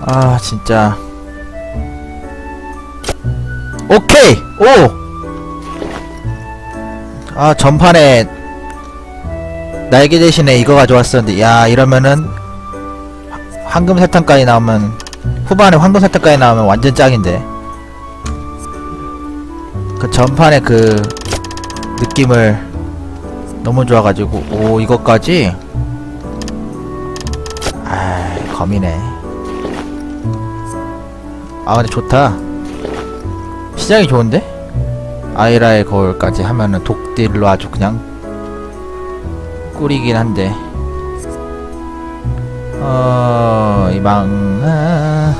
아 진짜. 오케이! 오! 아 전판에 날개 대신에 이거 가져왔었는데 야 이러면은 화- 황금 사탕까지 나오면 후반에 황금 사탕까지 나오면 완전 짱인데. 그 전판에 그 느낌을 너무 좋아가지고 오 이것까지? 아 검이네 아 근데 좋다 시장이 좋은데? 아이라의 거울까지 하면은 독딜로 아주 그냥 꿀이긴 한데 어... 이방... 아...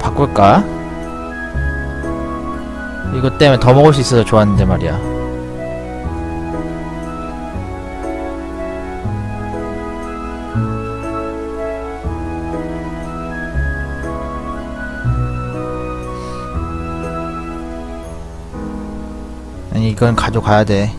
바꿀까? 이것 때문에 더 먹을 수 있어서 좋았는데 말이야 이건 가져가야 돼.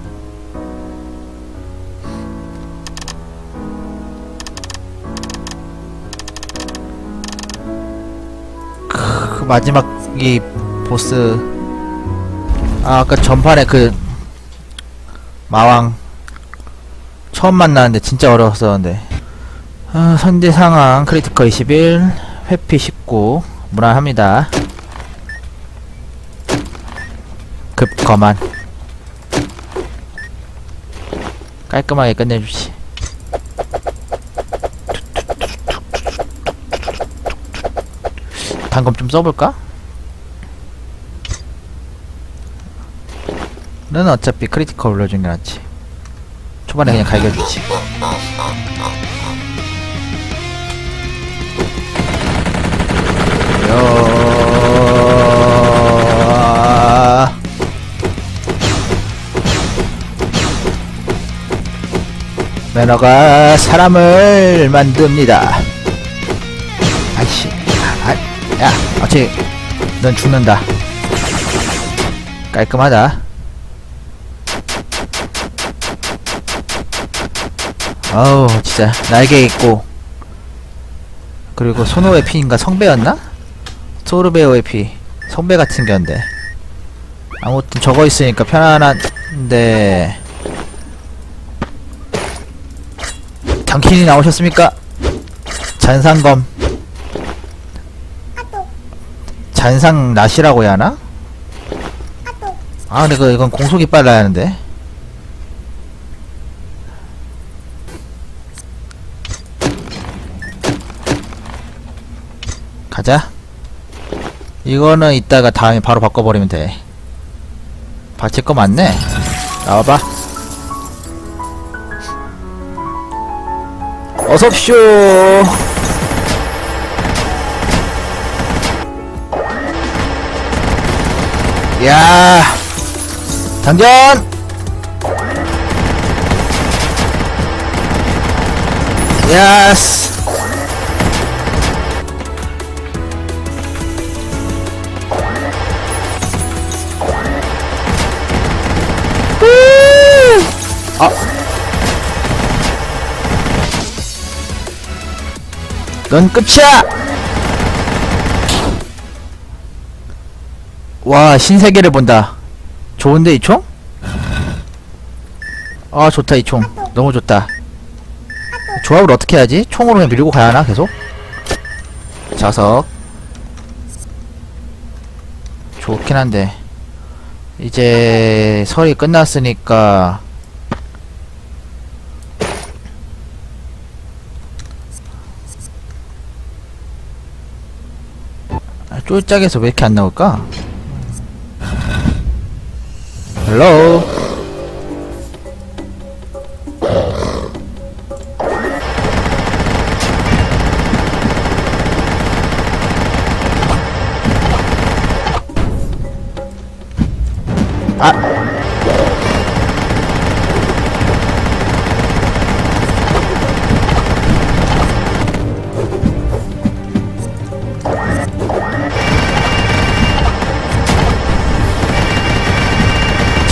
크, 그 마지막 이 보스. 아 아까 전판에 그 마왕. 처음 만나는데 진짜 어려웠었는데. 아, 선제 상황 크리티컬 21 회피 19 무난합니다. 급 거만 깔끔하게 끝내주지. 단검 좀 써볼까? 는 어차피 크리티컬 올려준 게 낫지. 초반에 그냥 갈겨주지. 매너가 사람을 만듭니다. 아이씨, 아, 야, 어찌, 넌 죽는다. 깔끔하다. 어우, 진짜, 날개 있고, 그리고 손오의 피인가 성배였나? 소르베오의 피, 성배 같은 견데. 아무튼 저거 있으니까 편안한데, 당신이 나오셨습니까? 잔상검. 잔상 낫이라고 해야 하나? 아 근데 그 이건 공속이 빨라야 하는데. 가자. 이거는 이따가 다음에 바로 바꿔버리면 돼. 받칠 거 맞네. 나와봐 어서옵쇼 야 당전! 야스 넌 끝이야! 와, 신세계를 본다. 좋은데, 이 총? 아, 좋다, 이 총. 너무 좋다. 조합을 어떻게 하지? 총으로 그냥 밀고 가야 하나, 계속? 자석. 좋긴 한데. 이제, 설이 끝났으니까, 아, 쫄짝에서 왜 이렇게 안 나올까? 헬로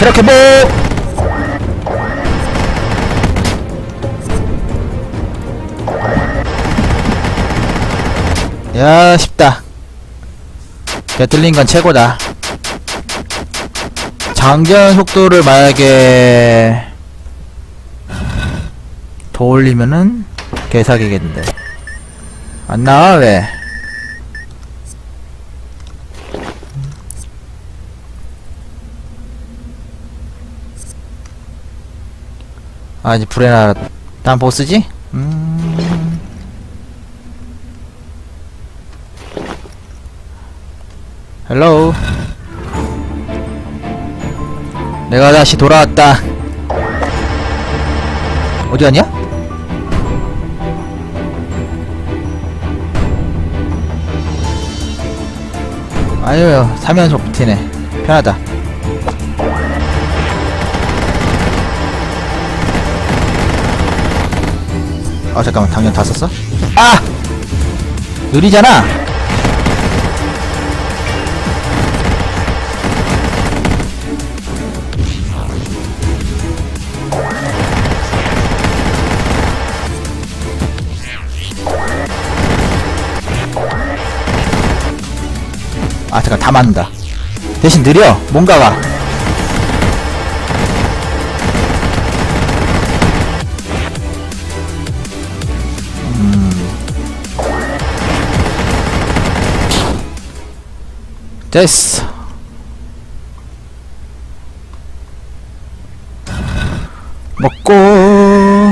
이렇게 뭐 야, 쉽다. 배틀링건 최고다. 장전 속도를 만약에 더 올리면은 개사기겠는데. 안 나와, 왜? 아 이제 불에 나난 보스지? 음. 헬로우 내가 다시 돌아왔다. 어디 갔냐? 아유 3연속 버티네. 편하다 아 잠깐만. 당연 다 썼어? 아! 느리잖아! 아 잠깐. 다 맞는다. 대신 느려. 뭔가가 됐어. 먹고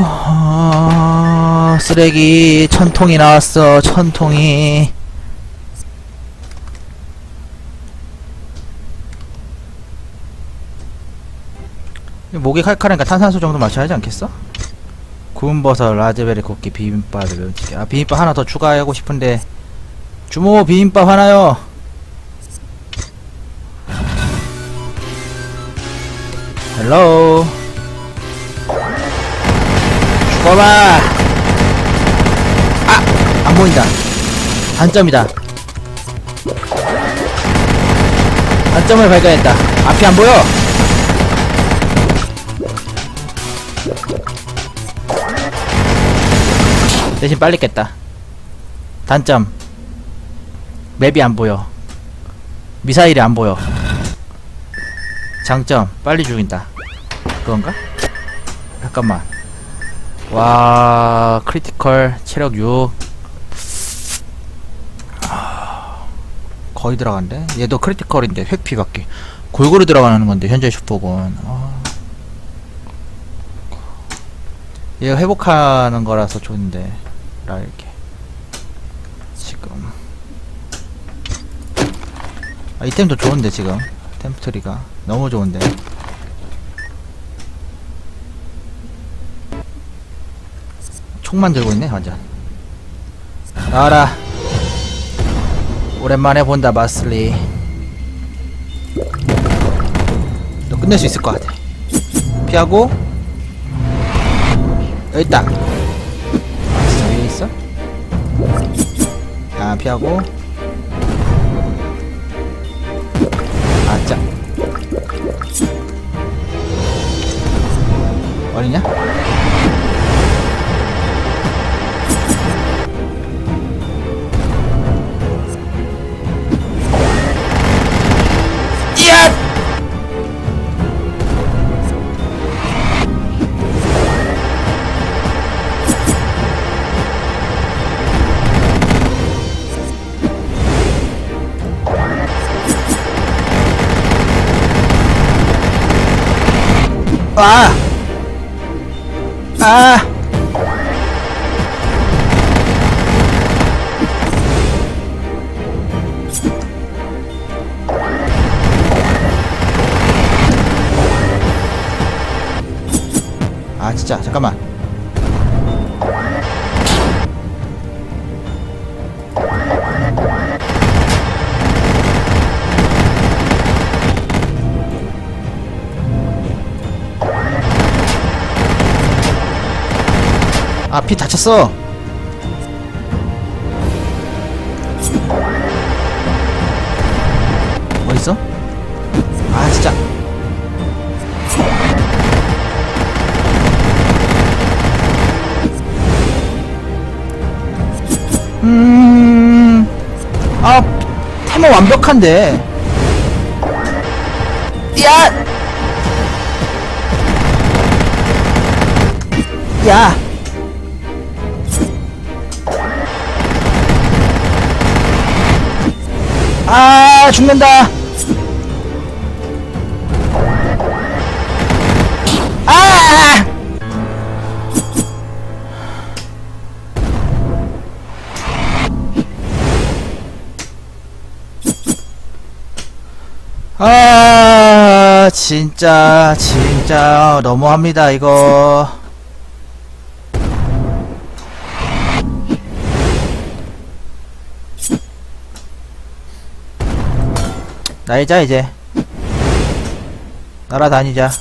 아, 쓰레기 천 통이 나왔어 천 통이. 목이 칼칼하니까 탄산수 정도 마셔야 하지 않겠어? 구운 버섯, 라즈베리 굽기, 비빔밥을 매운찌개 아 비빔밥 하나 더 추가하고 싶은데. 주모 비빔밥 하나요 헬로우 죽어봐 아! 안 보인다. 단점이다. 단점을 발견했다. 앞이 안 보여. 대신 빨리 깼다. 단점. 맵이 안 보여. 미사일이 안 보여. 장점. 빨리 죽인다 그건가? 잠깐만. 와 크리티컬 체력 6 아, 거의 들어간대? 얘도 크리티컬인데 회피밖에. 골고루 들어가는 건데 현재 슈퍼건 아. 얘 회복하는 거라서 좋은데 라 이렇게. 지금. 아, 이템도 좋은데 지금. 템프트리가. 너무 좋은데 총만 들고 있네 완전. 나와라. 오랜만에 본다 마슬리. 너 끝낼 수 있을 것 같아. 피하고. 진짜 위에 있어? 아 피하고 아! 아! 아 진짜 잠깐만 아 피 다쳤어 어딨어? 아 진짜 음 정도면 완벽한데. 야! 야! 아, 죽는다. 아! 아, 진짜, 진짜, 너무합니다, 이거. 날자, 이제. 날아다니자.